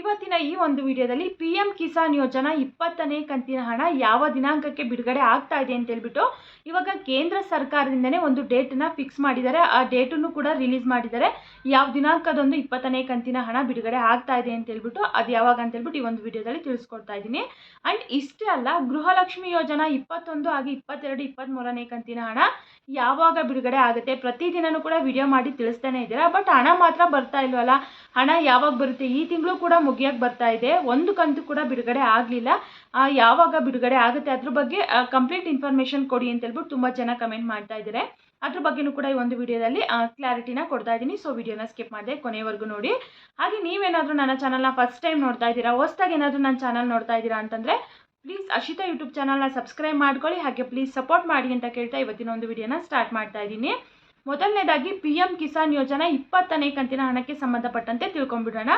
ಇವತ್ತಿನ ಈ ಒಂದು ವಿಡಿಯೋದಲ್ಲಿ ಪಿ ಎಂ ಕಿಸಾನ್ ಯೋಜನಾ ಇಪ್ಪತ್ತನೇ ಕಂತಿನ ಹಣ ಯಾವ ದಿನಾಂಕಕ್ಕೆ ಬಿಡುಗಡೆ ಆಗ್ತಾ ಇದೆ ಅಂತ ಹೇಳ್ಬಿಟ್ಟು ಇವಾಗ ಕೇಂದ್ರ ಸರ್ಕಾರದಿಂದನೇ ಒಂದು ಡೇಟನ್ನ ಫಿಕ್ಸ್ ಮಾಡಿದ್ದಾರೆ. ಆ ಡೇಟನ್ನು ಕೂಡ ರಿಲೀಸ್ ಮಾಡಿದ್ದಾರೆ. ಯಾವ ದಿನಾಂಕದೊಂದು ಇಪ್ಪತ್ತನೇ ಕಂತಿನ ಹಣ ಬಿಡುಗಡೆ ಆಗ್ತಾ ಇದೆ ಅಂತ ಹೇಳ್ಬಿಟ್ಟು ಅದು ಯಾವಾಗ ಅಂತ ಹೇಳ್ಬಿಟ್ಟು ಈ ಒಂದು ವಿಡಿಯೋದಲ್ಲಿ ತಿಳಿಸ್ಕೊಡ್ತಾ ಇದ್ದೀನಿ. ಆ್ಯಂಡ್ ಇಷ್ಟೇ ಅಲ್ಲ, ಗೃಹಲಕ್ಷ್ಮಿ ಯೋಜನಾ ಇಪ್ಪತ್ತೊಂದು ಹಾಗೆ ಇಪ್ಪತ್ತೆರಡು ಇಪ್ಪತ್ತ್ಮೂರನೇ ಕಂತಿನ ಹಣ ಯಾವಾಗ ಬಿಡುಗಡೆ ಆಗುತ್ತೆ ಪ್ರತಿದಿನನೂ ಕೂಡ ವಿಡಿಯೋ ಮಾಡಿ ತಿಳಿಸ್ತಾನೆ ಇದ್ದೀರಾ? ಬಟ್ ಹಣ ಮಾತ್ರ ಬರ್ತಾ ಇಲ್ವಲ್ಲ? ಹಣ ಯಾವಾಗ ಬರುತ್ತೆ? ಈ ತಿಂಗಳು ಕೂಡ ಮುಗಿಯೋಕ್ಕೆ ಬರ್ತಾ ಇದೆ. ಒಂದು ಕಂತು ಕೂಡ ಬಿಡುಗಡೆ ಆಗಲಿಲ್ಲ. ಯಾವಾಗ ಬಿಡುಗಡೆ ಆಗುತ್ತೆ? ಅದ್ರ ಬಗ್ಗೆ ಕಂಪ್ಲೀಟ್ ಇನ್ಫಾರ್ಮೇಷನ್ ಕೊಡಿ ಅಂತ ಹೇಳ್ಬಿಟ್ಟು ತುಂಬ ಜನ ಕಮೆಂಟ್ ಮಾಡ್ತಾ ಇದ್ದಾರೆ. ಅದ್ರ ಬಗ್ಗೆನೂ ಕೂಡ ಈ ಒಂದು ವಿಡಿಯೋದಲ್ಲಿ ಕ್ಲಾರಿಟಿನ ಕೊಡ್ತಾ ಇದ್ದೀನಿ. ಸೊ ವಿಡಿಯೋನ ಸ್ಕಿಪ್ ಮಾಡಿದೆ ಕೊನೆವರೆಗೂ ನೋಡಿ. ಹಾಗೆ ನೀವೇನಾದರೂ ನನ್ನ ಚಾನಲ್ನ ಫಸ್ಟ್ ಟೈಮ್ ನೋಡ್ತಾ ಇದ್ದೀರಾ, ಹೊಸ್ದಾಗಿ ಏನಾದರೂ ನನ್ನ ಚಾನಲ್ ನೋಡ್ತಾ ಇದ್ದೀರಾ ಅಂತಂದರೆ ಪ್ಲೀಸ್ ಅಶಿತಾ ಯೂಟ್ಯೂಬ್ ಚಾನಲ್ನ ಸಬ್ಸ್ಕ್ರೈಬ್ ಮಾಡ್ಕೊಳ್ಳಿ. ಹಾಗೆ ಪ್ಲೀಸ್ ಸಪೋರ್ಟ್ ಮಾಡಿ ಅಂತ ಕೇಳ್ತಾ ಇವತ್ತಿನ ಒಂದು ವಿಡಿಯೋನ ಸ್ಟಾರ್ಟ್ ಮಾಡ್ತಾ ಇದ್ದೀನಿ. ಮೊದಲನೇದಾಗಿ ಪಿ ಎಂ ಕಿಸಾನ್ ಯೋಜನಾ ಇಪ್ಪತ್ತನೇ ಕಂತಿನ ಹಣಕ್ಕೆ ಸಂಬಂಧಪಟ್ಟಂತೆ ತಿಳ್ಕೊಂಡ್ಬಿಡೋಣ.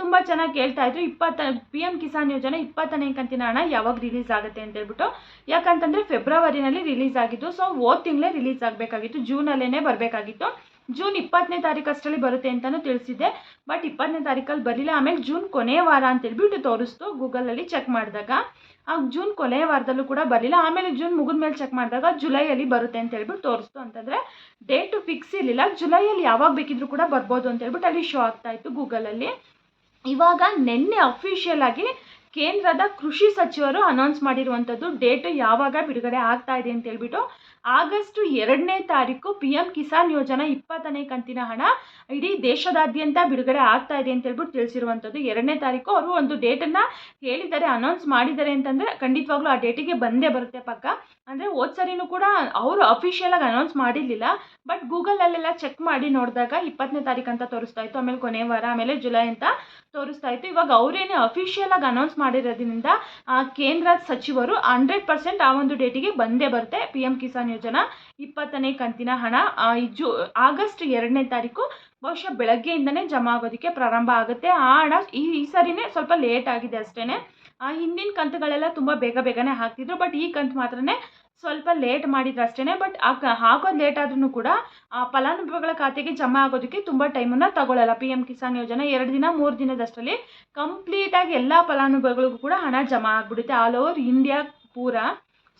ತುಂಬ ಚೆನ್ನಾಗಿ ಕೇಳ್ತಾ ಇದ್ರು. ಇಪ್ಪತ್ತ ಪಿ ಎಂ ಕಿಸಾನ್ ಯೋಜನೆ ಇಪ್ಪತ್ತನೇ ಕಂತಿನ ಹಣ ಯಾವಾಗ ರಿಲೀಸ್ ಆಗುತ್ತೆ ಅಂತ ಹೇಳ್ಬಿಟ್ಟು. ಯಾಕಂತಂದರೆ ಫೆಬ್ರವರಿನಲ್ಲಿ ರಿಲೀಸ್ ಆಗಿದ್ದು, ಸೊ ಓದ್ ತಿಂಗಳೇ ರಿಲೀಸ್ ಆಗಬೇಕಾಗಿತ್ತು. ಜೂನಲ್ಲೇ ಬರಬೇಕಾಗಿತ್ತು. ಜೂನ್ ಇಪ್ಪತ್ತನೇ ತಾರೀಕು ಅಷ್ಟರಲ್ಲಿ ಬರುತ್ತೆ ಅಂತಲೂ ತಿಳಿಸಿದ್ದೆ. ಬಟ್ ಇಪ್ಪತ್ತನೇ ತಾರೀಕಲ್ಲಿ ಬರಲಿಲ್ಲ. ಆಮೇಲೆ ಜೂನ್ ಕೊನೆಯ ವಾರ ಅಂತ ಹೇಳ್ಬಿಟ್ಟು ತೋರಿಸ್ತು ಗೂಗಲಲ್ಲಿ ಚೆಕ್ ಮಾಡಿದಾಗ. ಆ ಜೂನ್ ಕೊನೆಯ ವಾರದಲ್ಲೂ ಕೂಡ ಬರಲಿಲ್ಲ. ಆಮೇಲೆ ಜೂನ್ ಮುಗಿದ ಮೇಲೆ ಚೆಕ್ ಮಾಡಿದಾಗ ಜುಲೈಯಲ್ಲಿ ಬರುತ್ತೆ ಅಂತ ಹೇಳ್ಬಿಟ್ಟು ತೋರಿಸ್ತು ಅಂತಂದರೆ ಡೇಟು ಫಿಕ್ಸ್ ಇರಲಿಲ್ಲ. ಜುಲೈಯಲ್ಲಿ ಯಾವಾಗ ಬೇಕಿದ್ರೂ ಕೂಡ ಬರ್ಬೋದು ಅಂತ ಹೇಳ್ಬಿಟ್ಟು ಅಲ್ಲಿ ಶೋ ಆಗ್ತಾ ಇತ್ತು ಗೂಗಲಲ್ಲಿ. ಇವಾಗ ನಿನ್ನೆ ಅಫಿಷಿಯಲ್ ಆಗಿ ಕೇಂದ್ರದ ಕೃಷಿ ಸಚಿವರು ಅನೌನ್ಸ್ ಮಾಡಿರುವಂಥದ್ದು ಡೇಟ್ ಯಾವಾಗ ಬಿಡುಗಡೆ ಆಗ್ತಾ ಇದೆ ಅಂತ ಹೇಳ್ಬಿಟ್ಟು ಆಗಸ್ಟ್ ಎರಡನೇ ತಾರೀಕು ಪಿ ಎಂ ಕಿಸಾನ್ ಯೋಜನಾ ಇಪ್ಪತ್ತನೇ ಕಂತಿನ ಹಣ ಇಡೀ ದೇಶದಾದ್ಯಂತ ಬಿಡುಗಡೆ ಆಗ್ತಾ ಇದೆ ಅಂತ ಹೇಳ್ಬಿಟ್ಟು ತಿಳಿಸಿರುವಂಥದ್ದು. ಎರಡನೇ ತಾರೀಕು ಅವರು ಒಂದು ಡೇಟನ್ನು ಹೇಳಿದ್ದಾರೆ ಅನೌನ್ಸ್ ಮಾಡಿದ್ದಾರೆ ಅಂತಂದರೆ ಖಂಡಿತವಾಗ್ಲೂ ಆ ಡೇಟಿಗೆ ಬಂದೇ ಬರುತ್ತೆ ಪಕ್ಕ. ಅಂದರೆ ಹೋದ ಸರಿನೂ ಕೂಡ ಅವರು ಅಫಿಷಿಯಲಾಗಿ ಅನೌನ್ಸ್ ಮಾಡಿರಲಿಲ್ಲ ಬಟ್ ಗೂಗಲಲ್ಲೆಲ್ಲ ಚೆಕ್ ಮಾಡಿ ನೋಡಿದಾಗ ಇಪ್ಪತ್ತನೇ ತಾರೀಕು ಅಂತ ತೋರಿಸ್ತಾ ಇತ್ತು. ಆಮೇಲೆ ಕೊನೆ ವಾರ, ಆಮೇಲೆ ಜುಲೈ ಅಂತ ತೋರಿಸ್ತಾ ಇತ್ತು. ಇವಾಗ ಅವರೇನೆ ಅಫಿಷಿಯಲಾಗಿ ಅನೌನ್ಸ್ ಮಾಡಿರೋದ್ರಿಂದ ಕೇಂದ್ರ ಸಚಿವರು ಹಂಡ್ರೆಡ್ ಪರ್ಸೆಂಟ್ ಆ ಒಂದು ಡೇಟಿಗೆ ಬಂದೇ ಬರುತ್ತೆ ಪಿ ಎಂ ಕಿಸಾನ್ ಯೋಜನಾ ಇಪ್ಪತ್ತನೇ ಕಂತಿನ ಹಣ ಜೂ, ಆಗಸ್ಟ್ ಎರಡನೇ ತಾರೀಕು ಬಹುಶಃ ಬೆಳಗ್ಗೆಯಿಂದನೇ ಜಮಾ ಆಗೋದಕ್ಕೆ ಪ್ರಾರಂಭ ಆಗುತ್ತೆ. ಆ ಹಣ ಈ ಈ ಸರಿನೇ ಸ್ವಲ್ಪ ಲೇಟ್ ಆಗಿದೆ ಅಷ್ಟೇ ಆ, ಹಿಂದಿನ ಕಂತುಗಳೆಲ್ಲ ತುಂಬ ಬೇಗ ಬೇಗನೆ ಹಾಕ್ತಿದ್ರು ಬಟ್ ಈ ಕಂತು ಮಾತ್ರನೇ ಸ್ವಲ್ಪ ಲೇಟ್ ಮಾಡಿದ್ರು ಅಷ್ಟೇ ಬಟ್ ಹಾಕೋದು ಲೇಟ್ ಆದ್ರೂ ಕೂಡ, ಆ, ಫಲಾನುಭವಿಗಳ ಖಾತೆಗೆ ಜಮಾ ಆಗೋದಕ್ಕೆ ತುಂಬ ಟೈಮನ್ನು ತಗೊಳ್ಳಲ್ಲ ಪಿ ಎಂ ಕಿಸಾನ್ ಯೋಜನೆ ಎರಡು ದಿನ, ಮೂರು ದಿನದಷ್ಟರಲ್ಲಿ ಕಂಪ್ಲೀಟಾಗಿ ಎಲ್ಲ ಫಲಾನುಭವಿಗಳಿಗೂ ಕೂಡ ಹಣ ಜಮಾ ಆಗಿಬಿಡುತ್ತೆ. ಆಲ್ ಓವರ್ ಇಂಡಿಯಾ ಪೂರ.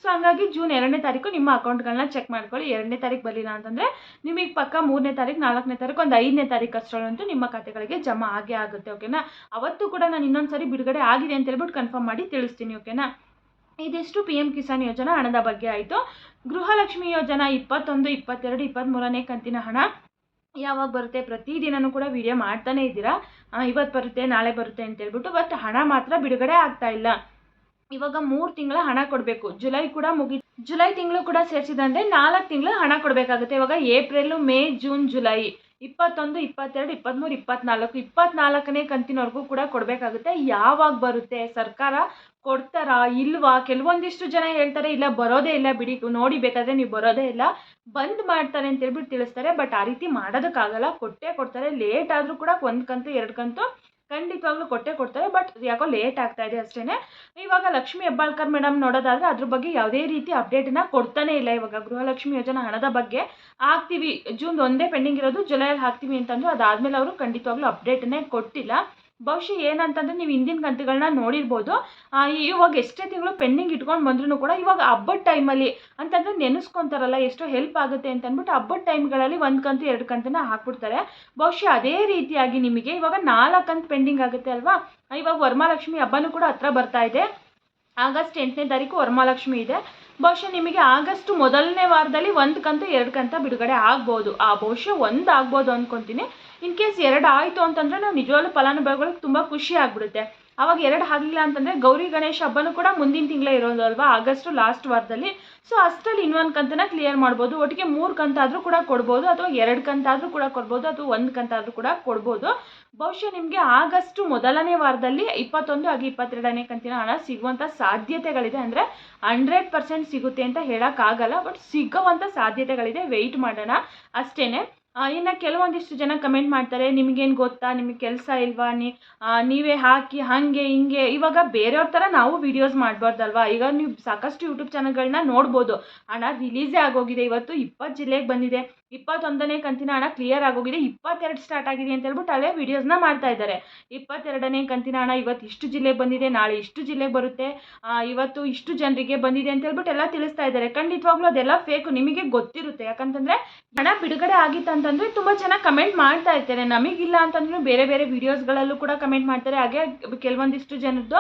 ಸೊ ಹಂಗಾಗಿ ಜೂನ್ ಎರಡನೇ ತಾರೀಕು ನಿಮ್ಮ ಅಕೌಂಟ್ಗಳನ್ನ ಚೆಕ್ ಮಾಡ್ಕೊಳ್ಳಿ. ಎರಡನೇ ತಾರೀಕು ಬರಲಿಲ್ಲ ಅಂತಂದರೆ ನಿಮಗೆ ಪಕ್ಕ ಮೂರನೇ ತಾರೀಕು, ನಾಲ್ಕನೇ ತಾರೀಕು, ಒಂದು ಐದನೇ ತಾರೀಕು ಅಷ್ಟರಲ್ಲಂತೂ ನಿಮ್ಮ ಖಾತೆಗಳಿಗೆ ಜಮಾ ಆಗೇ ಆಗುತ್ತೆ ಓಕೆನಾ ಅವತ್ತು ಕೂಡ ನಾನು ಇನ್ನೊಂದು ಸರಿ ಬಿಡುಗಡೆ ಆಗಿದೆ ಅಂತ ಹೇಳ್ಬಿಟ್ಟು ಕನ್ಫರ್ಮ್ ಮಾಡಿ ತಿಳಿಸ್ತೀನಿ ಓಕೆನಾ ಇದಿಷ್ಟು ಪಿ ಎಂ ಕಿಸಾನ್ ಯೋಜನಾ ಹಣದ ಬಗ್ಗೆ ಆಯಿತು. ಗೃಹಲಕ್ಷ್ಮಿ ಯೋಜನಾ ಇಪ್ಪತ್ತೊಂದು, ಇಪ್ಪತ್ತೆರಡು ಇಪ್ಪತ್ತ್ಮೂರನೇ ಕಂತಿನ ಹಣ ಯಾವಾಗ ಬರುತ್ತೆ? ಪ್ರತಿದಿನನೂ ಕೂಡ ವಿಡಿಯೋ ಮಾಡ್ತಾನೇ ಇದ್ದೀರಾ? ಇವತ್ತು ಬರುತ್ತೆ, ನಾಳೆ ಬರುತ್ತೆ ಅಂತ ಹೇಳ್ಬಿಟ್ಟು ಬಟ್ ಹಣ ಮಾತ್ರ ಬಿಡುಗಡೆ ಆಗ್ತಾ ಇಲ್ಲ. ಇವಾಗ ಮೂರು ತಿಂಗಳ ಹಣ ಕೊಡಬೇಕು. ಜುಲೈ ಕೂಡ ಮುಗಿ ಜುಲೈ ತಿಂಗಳು ಕೂಡ ಸೇರಿಸಿದಂದ್ರೆ ನಾಲ್ಕು ತಿಂಗಳು ಹಣ ಕೊಡಬೇಕಾಗುತ್ತೆ. ಇವಾಗ ಏಪ್ರಿಲ್ ಮೇ, ಜೂನ್, ಜುಲೈ ಇಪ್ಪತ್ತೊಂದು, ಇಪ್ಪತ್ತೆರಡು ಇಪ್ಪತ್ತ್ಮೂರು ಇಪ್ಪತ್ನಾಲ್ಕು, ಇಪ್ಪತ್ನಾಲ್ಕನೇ ಕಂತಿನವರೆಗೂ ಕೂಡ ಕೊಡಬೇಕಾಗುತ್ತೆ. ಯಾವಾಗ ಬರುತ್ತೆ? ಸರ್ಕಾರ ಕೊಡ್ತಾರಾ ಇಲ್ವಾ? ಕೆಲವೊಂದಿಷ್ಟು ಜನ ಹೇಳ್ತಾರೆ, ಇಲ್ಲ, ಬರೋದೇ ಇಲ್ಲ ಬಿಡಿ, ನೋಡಿ ಬೇಕಾದರೆ ನೀವು ಬರೋದೇ ಇಲ್ಲ. ಬಂದ್ ಮಾಡ್ತಾರೆ ಅಂತ ಹೇಳ್ಬಿಟ್ಟು ತಿಳಿಸ್ತಾರೆ. ಬಟ್ ಆ ರೀತಿ ಮಾಡೋದಕ್ಕಾಗಲ್ಲ. ಕೊಟ್ಟೇ ಕೊಡ್ತಾರೆ. ಲೇಟ್ ಆದರೂ ಕೂಡ ಒಂದು ಕಂತು, ಎರಡು ಕಂತು ಖಂಡಿತವಾಗ್ಲೂ ಕೊಟ್ಟೆ ಕೊಡ್ತಾರೆ ಬಟ್ ಯಾಕೋ ಲೇಟ್ ಆಗ್ತಾ ಇದೆ ಅಷ್ಟೇ ಇವಾಗ ಲಕ್ಷ್ಮಿ ಹೆಬ್ಬಾಳ್ಕರ್ ಮೇಡಮ್ ನೋಡೋದಾದ್ರೆ ಅದ್ರ ಬಗ್ಗೆ ಯಾವುದೇ ರೀತಿ ಅಪ್ಡೇಟನ್ನ ಕೊಡ್ತಾನೆ ಇಲ್ಲ ಇವಾಗ. ಗೃಹಲಕ್ಷ್ಮಿ ಯೋಜನಾ ಹಣದ ಬಗ್ಗೆ ಹಾಕ್ತೀವಿ. ಜೂನ್ ಒಂದೇ ಪೆಂಡಿಂಗ್ ಇರೋದು ಜುಲೈಯಲ್ಲಿ ಹಾಕ್ತೀವಿ ಅಂತಂದ್ರು ಅದಾದಮೇಲೆ ಅವರು ಖಂಡಿತವಾಗ್ಲೂ ಅಪ್ಡೇಟನ್ನೇ ಕೊಟ್ಟಿಲ್ಲ. ಬಹುಶಃ ಏನಂತಂದರೆ ನೀವು ಹಿಂದಿನ ಕಂತುಗಳನ್ನ ನೋಡಿರ್ಬೋದು. ಇವಾಗ ಎಷ್ಟೇ ತಿಂಗಳು ಪೆಂಡಿಂಗ್ ಇಟ್ಕೊಂಡು ಬಂದ್ರೂ ಕೂಡ ಇವಾಗ ಹಬ್ಬದ ಟೈಮಲ್ಲಿ ಅಂತಂದರೆ ನೆನೆಸ್ಕೊಂತಾರಲ್ಲ, ಎಷ್ಟೋ ಹೆಲ್ಪ್ ಆಗುತ್ತೆ ಅಂತ ಅಂದ್ಬಿಟ್ಟು ಹಬ್ಬದ ಟೈಮ್ಗಳಲ್ಲಿ ಒಂದು ಕಂತು ಎರಡು ಕಂತನ್ನ ಹಾಕ್ಬಿಡ್ತಾರೆ. ಬಹುಶಃ ಅದೇ ರೀತಿಯಾಗಿ ನಿಮಗೆ ಇವಾಗ ನಾಲ್ಕು ಕಂತು ಪೆಂಡಿಂಗ್ ಆಗುತ್ತೆ ಅಲ್ವಾ? ಇವಾಗ ವರಮಹಾಲಕ್ಷ್ಮಿ ಹಬ್ಬನೂ ಕೂಡ ಹತ್ರ ಬರ್ತಾ ಇದೆ. ಆಗಸ್ಟ್ ಎಂಟನೇ ತಾರೀಕು ವರಮಹಾಲಕ್ಷ್ಮಿ ಇದೆ. ಬಹುಶಃ ನಿಮಗೆ ಆಗಸ್ಟ್ ಮೊದಲನೇ ವಾರದಲ್ಲಿ ಒಂದು ಕಂತು ಎರಡು ಕಂತ ಬಿಡುಗಡೆ ಆಗ್ಬೋದು. ಆ, ಬಹುಶಃ ಒಂದು ಆಗ್ಬೋದು ಅಂದ್ಕೊತೀನಿ ಇನ್ ಕೇಸ್ ಎರಡು ಆಯಿತು ಅಂತಂದರೆ ನಾವು ನಿಜವಾಗ್ಲೂ ಫಲಾನುಭವಿಗಳಿಗೆ ತುಂಬ ಖುಷಿ ಆಗಿಬಿಡುತ್ತೆ. ಆವಾಗ ಎರಡು ಆಗಲಿಲ್ಲ ಅಂತಂದರೆ ಗೌರಿ ಗಣೇಶ ಹಬ್ಬನೂ ಕೂಡ ಮುಂದಿನ ತಿಂಗಳೇ ಇರೋದು ಅಲ್ವಾ? ಆಗಸ್ಟು ಲಾಸ್ಟ್ ವಾರದಲ್ಲಿ. ಸೊ ಅಷ್ಟರಲ್ಲಿ ಇನ್ನೊಂದು ಕಂತನ್ನ ಕ್ಲಿಯರ್ ಮಾಡ್ಬೋದು. ಒಟ್ಟಿಗೆ ಮೂರು ಕಂತಾದರೂ ಕೂಡ ಕೊಡ್ಬೋದು. ಅಥವಾ ಎರಡು ಕಂತಾದರೂ ಕೂಡ ಕೊಡ್ಬೋದು. ಅಥವಾ ಒಂದು ಕಂತಾದರೂ ಕೂಡ ಕೊಡ್ಬೋದು. ಬಹುಶಃ ನಿಮಗೆ ಆಗಸ್ಟು ಮೊದಲನೇ ವಾರದಲ್ಲಿ ಇಪ್ಪತ್ತೊಂದು ಹಾಗೆ ಇಪ್ಪತ್ತೆರಡನೇ ಕಂತಿನ ಹಣ ಸಿಗುವಂಥ ಸಾಧ್ಯತೆಗಳಿದೆ. ಅಂದರೆ ಹಂಡ್ರೆಡ್ ಪರ್ಸೆಂಟ್ ಸಿಗುತ್ತೆ ಅಂತ ಹೇಳೋಕ್ಕಾಗಲ್ಲ. ಬಟ್ ಸಿಗೋವಂಥ ಸಾಧ್ಯತೆಗಳಿದೆ. ವೆಯ್ಟ್ ಮಾಡೋಣ. ಅಷ್ಟೇ ಇನ್ನು ಕೆಲವೊಂದಿಷ್ಟು ಜನ ಕಮೆಂಟ್ ಮಾಡ್ತಾರೆ, ನಿಮಗೇನು ಗೊತ್ತಾ? ನಿಮಗೆ ಕೆಲಸ ಇಲ್ವಾ? ನೀವೇ ಹಾಕಿ, ಹಾಗೆ, ಹಿಂಗೆ. ಇವಾಗ ಬೇರೆಯವ್ರ ಥರ ನಾವು ವೀಡಿಯೋಸ್ ಮಾಡಬಾರ್ದಲ್ವಾ? ಈಗ ನೀವು ಸಾಕಷ್ಟು ಯೂಟ್ಯೂಬ್ ಚಾನಲ್ಗಳನ್ನ ನೋಡ್ಬೋದು. ಹಣ ರಿಲೀಸೇ ಆಗೋಗಿದೆ. ಇವತ್ತು ಇಪ್ಪತ್ತು ಜಿಲ್ಲೆಗೆ ಬಂದಿದೆ. ಇಪ್ಪತ್ತೊಂದನೇ ಕಂತಿನ ಹಣ ಕ್ಲಿಯರ್ ಆಗೋಗಿದೆ. ಇಪ್ಪತ್ತೆರಡು ಸ್ಟಾರ್ಟ್ ಆಗಿದೆ ಅಂತ ಹೇಳ್ಬಿಟ್ಟು ಅಲ್ಲೇ ವೀಡಿಯೋಸ್ನ ಮಾಡ್ತಾ ಇದ್ದಾರೆ. ಇಪ್ಪತ್ತೆರಡನೇ ಕಂತಿನ ಹಣ ಇವತ್ತು ಇಷ್ಟು ಜಿಲ್ಲೆಗೆ ಬಂದಿದೆ. ನಾಳೆ ಇಷ್ಟು ಜಿಲ್ಲೆಗೆ ಬರುತ್ತೆ. ಇವತ್ತು ಇಷ್ಟು ಜನರಿಗೆ ಬಂದಿದೆ ಅಂತ ಹೇಳ್ಬಿಟ್ಟು ಎಲ್ಲ ತಿಳಿಸ್ತಾ ಇದ್ದಾರೆ. ಖಂಡಿತವಾಗ್ಲೂ ಅದೆಲ್ಲ ಫೇಕು ನಿಮಗೆ ಗೊತ್ತಿರುತ್ತೆ. ಯಾಕಂತಂದರೆ ಹಣ ಬಿಡುಗಡೆ ಆಗಿತ್ತು ಅಂತಂದರೆ ತುಂಬ ಚೆನ್ನಾಗಿ ಕಮೆಂಟ್ ಮಾಡ್ತಾ ಇರ್ತಾರೆ. ನಮಗಿಲ್ಲ ಅಂತಂದ್ರೂ ಬೇರೆ ಬೇರೆ ವೀಡಿಯೋಸ್ಗಳಲ್ಲೂ ಕೂಡ ಕಮೆಂಟ್ ಮಾಡ್ತಾರೆ. ಹಾಗೆ ಕೆಲವೊಂದಿಷ್ಟು ಜನದ್ದು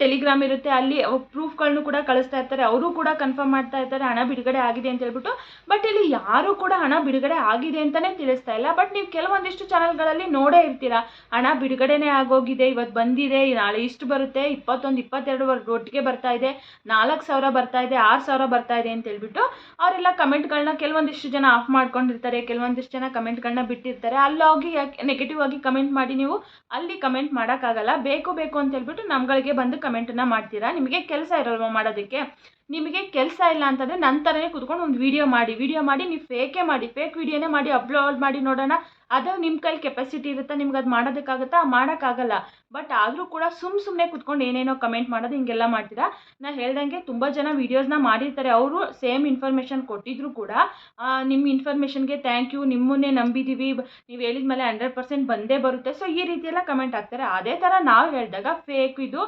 ಟೆಲಿಗ್ರಾಮ್ ಇರುತ್ತೆ. ಅಲ್ಲಿ ಪ್ರೂಫ್ಗಳನ್ನು ಕೂಡ ಕಳಿಸ್ತಾ ಇರ್ತಾರೆ. ಅವರು ಕೂಡ ಕನ್ಫರ್ಮ್ ಮಾಡ್ತಾ ಇರ್ತಾರೆ. ಹಣ ಬಿಡುಗಡೆ ಆಗಿದೆ ಅಂತ ಹೇಳ್ಬಿಟ್ಟು. ಬಟ್ ಇಲ್ಲಿ ಯಾರು ಕೂಡ ಹಣ ಬಿಡುಗಡೆ ಆಗಿದೆ ಅಂತಲೇ ತಿಳಿಸ್ತಾ ಇಲ್ಲ. ಬಟ್ ನೀವು ಕೆಲವೊಂದಿಷ್ಟು ಚಾನಲ್ಗಳಲ್ಲಿ ನೋಡೇ ಇರ್ತೀರಾ. ಹಣ ಬಿಡುಗಡೆನೇ ಆಗೋಗಿದೆ ಇವತ್ತು ಬಂದಿದೆ, ನಾಳೆ ಇಷ್ಟು ಬರುತ್ತೆ, ಇಪ್ಪತ್ತೊಂದು, ಇಪ್ಪತ್ತೆರಡು ಒಟ್ಟಿಗೆ ಬರ್ತಾ ಇದೆ, ನಾಲ್ಕು ಸಾವಿರ ಬರ್ತಾ ಇದೆ, ಆರು ಸಾವಿರ ಬರ್ತಾ ಇದೆ ಅಂತ ಹೇಳ್ಬಿಟ್ಟು, ಅವರೆಲ್ಲ ಕಮೆಂಟ್ಗಳನ್ನ ಕೆಲವೊಂದಿಷ್ಟು ಜನ ಆಫ್ ಮಾಡ್ಕೊಂಡಿರ್ತಾರೆ. ಕೆಲವೊಂದಿಷ್ಟು ಜನ ಕಮೆಂಟ್ಗಳನ್ನ ಬಿಟ್ಟಿರ್ತಾರೆ. ಅಲ್ಲೋಗಿ ಹೋಗಿ ನೆಗೆಟಿವ್ ಆಗಿ ಕಮೆಂಟ್ ಮಾಡಿ ನೀವು, ಅಲ್ಲಿ ಕಮೆಂಟ್ ಮಾಡೋಕ್ಕಾಗಲ್ಲ. ಬೇಕು ಬೇಕು ಅಂತ ಹೇಳ್ಬಿಟ್ಟು ನಮ್ಗಳಿಗೆ ಬಂದು ಕಮೆಂಟನ್ನು ಮಾಡ್ತೀರಾ? ನಿಮಗೆ ಕೆಲಸ ಇರಲ್ವ ಮಾಡೋದಕ್ಕೆ? ನಿಮಗೆ ಕೆಲಸ ಇಲ್ಲ ಅಂತಂದರೆ ನಂತರನೇ ಕೂತ್ಕೊಂಡು ಒಂದು ವಿಡಿಯೋ ಮಾಡಿ ವಿಡಿಯೋ ಮಾಡಿ ನೀವು ಫೇಕೇ ಮಾಡಿ ಫೇಕ್ ವಿಡಿಯೋನೇ ಮಾಡಿ ಅಪ್ಲೋಡ್ ಮಾಡಿ ನೋಡೋಣ. ಅದು ನಿಮ್ಮ ಕೈಲಿ ಕೆಪಾಸಿಟಿ ಇರುತ್ತೆ? ನಿಮ್ಗೆ ಅದು ಮಾಡೋದಕ್ಕಾಗುತ್ತಾ? ಮಾಡೋಕ್ಕಾಗಲ್ಲ. ಬಟ್ ಆದರೂ ಕೂಡ ಸುಮ್ಮ ಸುಮ್ಮನೆ ಕುತ್ಕೊಂಡು ಏನೇನೋ ಕಮೆಂಟ್ ಮಾಡೋದು ಹಿಂಗೆಲ್ಲ ಮಾಡ್ತೀರಾ? ನಾ ಹೇಳ್ದಂಗೆ ತುಂಬ ಜನ ವೀಡಿಯೋಸ್ನ ಮಾಡಿರ್ತಾರೆ. ಅವರು ಸೇಮ್ ಇನ್ಫಾರ್ಮೇಷನ್ ಕೊಟ್ಟಿದ್ರು ಕೂಡ ನಿಮ್ಮ ಇನ್ಫಾರ್ಮೇಷನ್ಗೆ ಥ್ಯಾಂಕ್ ಯು ನಿಮ್ಮನ್ನೇ ನಂಬಿದ್ದೀವಿ ನೀವು ಹೇಳಿದ ಮೇಲೆ ಹಂಡ್ರೆಡ್ ಪರ್ಸೆಂಟ್ ಬಂದೇ ಬರುತ್ತೆ. ಸೊ ಈ ರೀತಿ ಎಲ್ಲ ಕಮೆಂಟ್ ಹಾಕ್ತಾರೆ. ಅದೇ ಥರ ನಾವು ಹೇಳಿದಾಗ ಫೇಕ್ ಇದು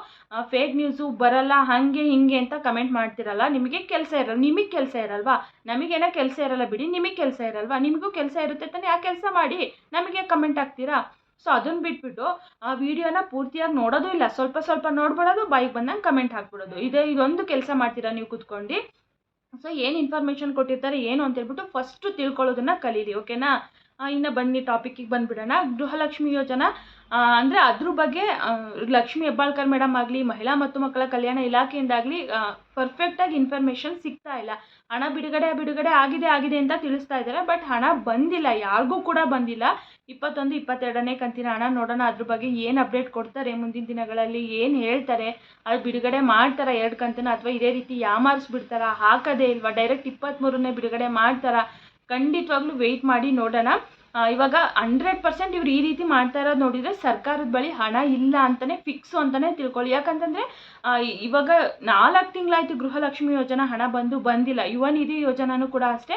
ಫೇಕ್ ನ್ಯೂಸು ಬರಲ್ಲ, ಹಾಗೆ ಹಿಂಗೆ ಅಂತ ಕಮೆಂಟ್ ಮಾಡ್ತಿರಲ್ಲ. ನಿಮಗೆ ಕೆಲಸ ಇರಲ್ಲ. ನಿಮಗೆ ಕೆಲಸ ಇರಲ್ವಾ? ನಮಗೇನೋ ಕೆಲಸ ಇರಲ್ಲ ಬಿಡಿ. ನಿಮಗೆ ಕೆಲಸ ಇರಲ್ವಾ? ನಿಮಗೂ ಕೆಲಸ ಇರುತ್ತೆ ತಾನೇ? ಆ ಕೆಲಸ ಮಾಡಿ. ನಮಗೆ ಕಮೆಂಟ್ ಹಾಕ್ತೀರಾ? ಸೊ ಅದನ್ನು ಬಿಟ್ಬಿಟ್ಟು ಆ ವಿಡಿಯೋನ ಪೂರ್ತಿಯಾಗಿ ನೋಡೋದು ಇಲ್ಲ. ಸ್ವಲ್ಪ ಸ್ವಲ್ಪ ನೋಡ್ಬಿಡೋದು, ಬಾಯಿಗೆ ಬಂದಂಗೆ ಕಮೆಂಟ್ ಹಾಕ್ಬಿಡೋದು. ಇದೇ, ಇದೊಂದು ಕೆಲಸ ಮಾಡ್ತೀರಾ ನೀವು ಕುತ್ಕೊಂಡು? ಸೊ ಏನು ಇನ್ಫಾರ್ಮೇಷನ್ ಕೊಟ್ಟಿರ್ತಾರೆ, ಏನು ಅಂತ ಹೇಳ್ಬಿಟ್ಟು ಫಸ್ಟು ತಿಳ್ಕೊಳ್ಳೋದನ್ನ ಕಲೀರಿ ಓಕೆನಾ ಇನ್ನು ಬನ್ನಿ ಟಾಪಿಕ್ಕಿಗೆ ಬಂದುಬಿಡೋಣ. ಗೃಹಲಕ್ಷ್ಮಿ ಯೋಜನಾ? ಅಂದರೆ ಅದ್ರ ಬಗ್ಗೆ ಲಕ್ಷ್ಮಿ ಹೆಬ್ಬಾಳ್ಕರ್ ಮೇಡಮ್ ಆಗಲಿ, ಮಹಿಳಾ ಮತ್ತು ಮಕ್ಕಳ ಕಲ್ಯಾಣ ಇಲಾಖೆಯಿಂದಾಗಲಿ ಪರ್ಫೆಕ್ಟಾಗಿ ಇನ್ಫಾರ್ಮೇಷನ್ ಸಿಗ್ತಾ ಇಲ್ಲ. ಹಣ ಬಿಡುಗಡೆ ಬಿಡುಗಡೆ ಆಗಿದೆ ಆಗಿದೆ ಅಂತ ತಿಳಿಸ್ತಾ ಇದ್ದಾರೆ. ಬಟ್ ಹಣ ಬಂದಿಲ್ಲ, ಯಾರಿಗೂ ಕೂಡ ಬಂದಿಲ್ಲ. ಇಪ್ಪತ್ತೊಂದು, ಇಪ್ಪತ್ತೆರಡನೇ ಕಂತಿನ ಹಣ ನೋಡೋಣ, ಅದ್ರ ಬಗ್ಗೆ ಏನು ಅಪ್ಡೇಟ್ ಕೊಡ್ತಾರೆ ಮುಂದಿನ ದಿನಗಳಲ್ಲಿ, ಏನು ಹೇಳ್ತಾರೆ? ಅದು ಬಿಡುಗಡೆ ಮಾಡ್ತಾರಾ ಎರಡು ಕಂತಿನ? ಅಥವಾ ಇದೇ ರೀತಿ ಯಾಮಾರಿಸ್ಬಿಡ್ತಾರಾ? ಹಾಕೋದೇ ಇಲ್ವಾ? ಡೈರೆಕ್ಟ್ ಇಪ್ಪತ್ತ್ಮೂರನೇ ಬಿಡುಗಡೆ ಮಾಡ್ತಾರಾ? ಖಂಡಿತವಾಗ್ಲೂ ವೆಯ್ಟ್ ಮಾಡಿ ನೋಡೋಣ. ಇವಾಗ ಹಂಡ್ರೆಡ್ ಪರ್ಸೆಂಟ್ ಇವ್ರು ಈ ರೀತಿ ಮಾಡ್ತಾ ಇರೋದು ನೋಡಿದರೆ ಸರ್ಕಾರದ ಬಳಿ ಹಣ ಇಲ್ಲ ಅಂತಲೇ ಫಿಕ್ಸು ಅಂತಲೇ ತಿಳ್ಕೊಳ್ಳಿ. ಯಾಕಂತಂದರೆ ಇವಾಗ ನಾಲ್ಕು ತಿಂಗಳಾಯ್ತು ಗೃಹಲಕ್ಷ್ಮಿ ಯೋಜನಾ ಹಣ ಬಂದು ಬಂದಿಲ್ಲ. ಯುವ ನಿಧಿ ಯೋಜನಾನು ಕೂಡ ಅಷ್ಟೇ.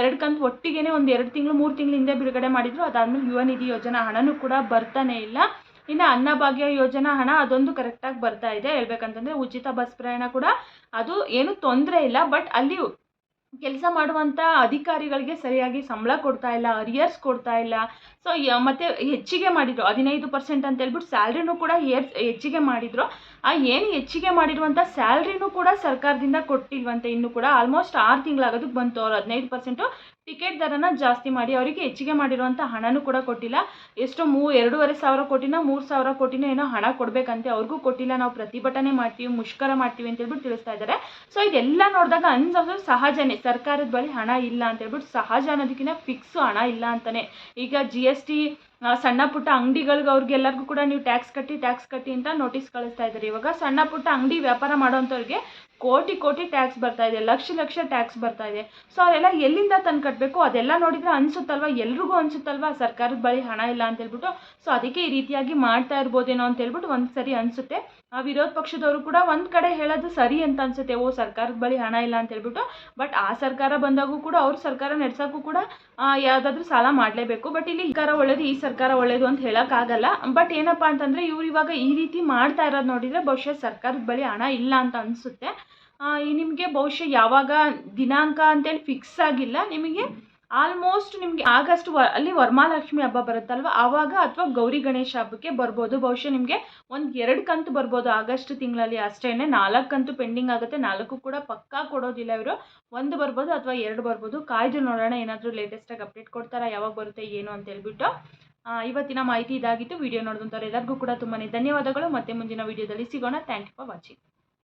ಎರಡು ಕಂತು ಒಟ್ಟಿಗೆ ಒಂದು ಎರಡು ತಿಂಗಳು, ಮೂರು ತಿಂಗಳು ಹಿಂದೆ ಬಿಡುಗಡೆ ಮಾಡಿದ್ರು. ಅದಾದಮೇಲೆ ಯುವ ನಿಧಿ ಯೋಜನಾ ಹಣನೂ ಕೂಡ ಬರ್ತಾನೆ ಇಲ್ಲ. ಇನ್ನು ಅನ್ನಭಾಗ್ಯ ಯೋಜನಾ ಹಣ ಅದೊಂದು ಕರೆಕ್ಟಾಗಿ ಬರ್ತಾ ಇದೆ. ಹೇಳ್ಬೇಕಂತಂದರೆ ಉಚಿತ ಬಸ್ ಪ್ರಯಾಣ ಕೂಡ ಅದು ಏನು ತೊಂದರೆ ಇಲ್ಲ. ಬಟ್ ಅಲ್ಲಿ ಕೆಲಸ ಮಾಡುವಂಥ ಅಧಿಕಾರಿಗಳಿಗೆ ಸರಿಯಾಗಿ ಸಂಬಳ ಕೊಡ್ತಾ ಇಲ್ಲ ಅರಿಯರ್ಸ್ ಕೊಡ್ತಾ ಇಲ್ಲ. ಸೊ ಮತ್ತು ಹೆಚ್ಚಿಗೆ ಮಾಡಿದ್ರು, ಹದಿನೈದು ಪರ್ಸೆಂಟ್ ಅಂತ ಹೇಳ್ಬಿಟ್ಟು ಸ್ಯಾಲ್ರಿನೂ ಕೂಡ ಹೆಚ್ಚಿಗೆ ಮಾಡಿದ್ರು. ಆ ಏನು ಹೆಚ್ಚಿಗೆ ಮಾಡಿರುವಂಥ ಸ್ಯಾಲ್ರಿನೂ ಕೂಡ ಸರ್ಕಾರದಿಂದ ಕೊಟ್ಟಿಲ್ವಂತೆ. ಇನ್ನೂ ಕೂಡ ಆಲ್ಮೋಸ್ಟ್ ಆರು ತಿಂಗಳಾಗೋದಕ್ಕೆ ಬಂತು ಅವ್ರು. ಹದಿನೈದು ಪರ್ಸೆಂಟು ಟಿಕೆಟ್ ದರನ ಜಾಸ್ತಿ ಮಾಡಿ ಅವರಿಗೆ ಹೆಚ್ಚಿಗೆ ಮಾಡಿರುವಂಥ ಹಣನೂ ಕೂಡ ಕೊಟ್ಟಿಲ್ಲ. ಎಷ್ಟೋ ಮೂ, ಎರಡೂವರೆ ಸಾವಿರ ಕೋಟಿನ, ಮೂರು ಸಾವಿರ ಕೋಟಿನ ಏನೋ ಹಣ ಕೊಡಬೇಕಂತೆ. ಅವ್ರಿಗೂ ಕೊಟ್ಟಿಲ್ಲ. ನಾವು ಪ್ರತಿಭಟನೆ ಮಾಡ್ತೀವಿ, ಮುಷ್ಕರ ಮಾಡ್ತೀವಿ ಅಂತ ಹೇಳ್ಬಿಟ್ಟು ತಿಳಿಸ್ತಾ ಇದ್ದಾರೆ. ಸೊ ಇದೆಲ್ಲ ನೋಡಿದಾಗ ಅನ್ಸೋದು ಸಹಜನೇ. ಸರ್ಕಾರದ ಬಳಿ ಹಣ ಇಲ್ಲ ಅಂತ ಹೇಳ್ಬಿಟ್ಟು ಸಹಜ ಅನ್ನೋದಕ್ಕಿಂತ ಫಿಕ್ಸು ಹಣ ಇಲ್ಲ ಅಂತಾನೆ. ಈಗ ಜಿ ಎಸ್ ಟಿ ಸಣ್ಣ ಪುಟ್ಟ ಅಂಗಡಿಗಳಿಗೆ ಅವ್ರಿಗೆಲ್ಲರಿಗೂ ಕೂಡ ನೀವು ಟ್ಯಾಕ್ಸ್ ಕಟ್ಟಿ ಟ್ಯಾಕ್ಸ್ ಕಟ್ಟಿ ಅಂತ ನೋಟಿಸ್ ಕಳಿಸ್ತಾ ಇದ್ದಾರೆ. ಇವಾಗ ಸಣ್ಣ ಪುಟ್ಟ ಅಂಗಡಿ ವ್ಯಾಪಾರ ಮಾಡೋಂಥವ್ರಿಗೆ ಕೋಟಿ ಕೋಟಿ ಟ್ಯಾಕ್ಸ್ ಬರ್ತಾ ಇದೆ, ಲಕ್ಷ ಲಕ್ಷ ಟ್ಯಾಕ್ಸ್ ಬರ್ತಾ ಇದೆ. ಸೊ ಅವರೆಲ್ಲ ಎಲ್ಲಿಂದ ತಂದು ಕಟ್ಟಬೇಕು ಅದೆಲ್ಲ ನೋಡಿದರೆ ಅನ್ಸುತ್ತಲ್ವಾ? ಎಲ್ರಿಗೂ ಅನ್ಸುತ್ತಲ್ವಾ? ಸರ್ಕಾರದ ಬಳಿ ಹಣ ಇಲ್ಲ ಅಂತ ಹೇಳ್ಬಿಟ್ಟು? ಸೊ ಅದಕ್ಕೆ ಈ ರೀತಿಯಾಗಿ ಮಾಡ್ತಾ ಇರ್ಬೋದೇನೋ ಅಂತ ಹೇಳ್ಬಿಟ್ಟು ಒಂದು ಸರಿ ಅನಿಸುತ್ತೆ. ಆ ವಿರೋಧ ಪಕ್ಷದವರು ಕೂಡ ಒಂದು ಕಡೆ ಹೇಳೋದು ಸರಿ ಅಂತ ಅನ್ಸುತ್ತೆ. ಓ, ಸರ್ಕಾರದ ಬಳಿ ಹಣ ಇಲ್ಲ ಅಂತ ಹೇಳ್ಬಿಟ್ಟು. ಬಟ್ ಆ ಸರ್ಕಾರ ಬಂದಾಗೂ ಕೂಡ, ಅವ್ರ ಸರ್ಕಾರ ನಡೆಸೋಕ್ಕೂ ಕೂಡ ಯಾವುದಾದ್ರೂ ಸಾಲ ಮಾಡಲೇಬೇಕು. ಬಟ್ ಇಲ್ಲಿ ಸರ್ಕಾರ ಒಳ್ಳೇದು, ಈ ಸರ್ಕಾರ ಒಳ್ಳೇದು ಅಂತ ಹೇಳೋಕ್ಕಾಗಲ್ಲ ಬಟ್ ಏನಪ್ಪ ಅಂತಂದರೆ, ಇವ್ರು ಇವಾಗ ಈ ರೀತಿ ಮಾಡ್ತಾ ಇರೋದು ನೋಡಿದರೆ ಬಹುಶಃ ಸರ್ಕಾರದ ಬಳಿ ಹಣ ಇಲ್ಲ ಅಂತ ಅನಿಸುತ್ತೆ. ನಿಮಗೆ ಬಹುಶಃ ಯಾವಾಗ ದಿನಾಂಕ ಅಂತೇಳಿ ಫಿಕ್ಸ್ ಆಗಿಲ್ಲ. ನಿಮಗೆ ಆಲ್ಮೋಸ್ಟ್ ನಿಮಗೆ ಆಗಸ್ಟ್ ವ, ಅಲ್ಲಿ ವರಮಹಾಲಕ್ಷ್ಮಿ ಹಬ್ಬ ಬರುತ್ತಲ್ವ? ಆವಾಗ ಅಥವಾ ಗೌರಿ ಗಣೇಶ ಹಬ್ಬಕ್ಕೆ ಬರ್ಬೋದು. ಬಹುಶಃ ನಿಮಗೆ ಒಂದು ಎರಡು ಕಂತು ಬರ್ಬೋದು ಆಗಸ್ಟ್ ತಿಂಗಳಲ್ಲಿ ಅಷ್ಟೇ ನಾಲ್ಕು ಕಂತು ಪೆಂಡಿಂಗ್ ಆಗುತ್ತೆ. ನಾಲ್ಕು ಕೂಡ ಪಕ್ಕಾ ಕೊಡೋದಿಲ್ಲ ಇವರು. ಒಂದು ಬರ್ಬೋದು ಅಥವಾ ಎರಡು ಬರ್ಬೋದು. ಕಾಯ್ದು ನೋಡೋಣ. ಏನಾದರೂ ಲೇಟೆಸ್ಟಾಗಿ ಅಪ್ಡೇಟ್ ಕೊಡ್ತಾರಾ? ಯಾವಾಗ ಬರುತ್ತೆ, ಏನು ಅಂತ ಹೇಳ್ಬಿಟ್ಟು. ಇವತ್ತಿನ ಮಾಹಿತಿ ಇದಾಗಿತ್ತು. ವಿಡಿಯೋ ನೋಡಿದಂಥವ್ರು ಎಲ್ಲರಿಗೂ ಕೂಡ ತುಂಬಾ ಧನ್ಯವಾದಗಳು. ಮತ್ತೆ ಮುಂದಿನ ವಿಡಿಯೋದಲ್ಲಿ ಸಿಗೋಣ. Thank you for watching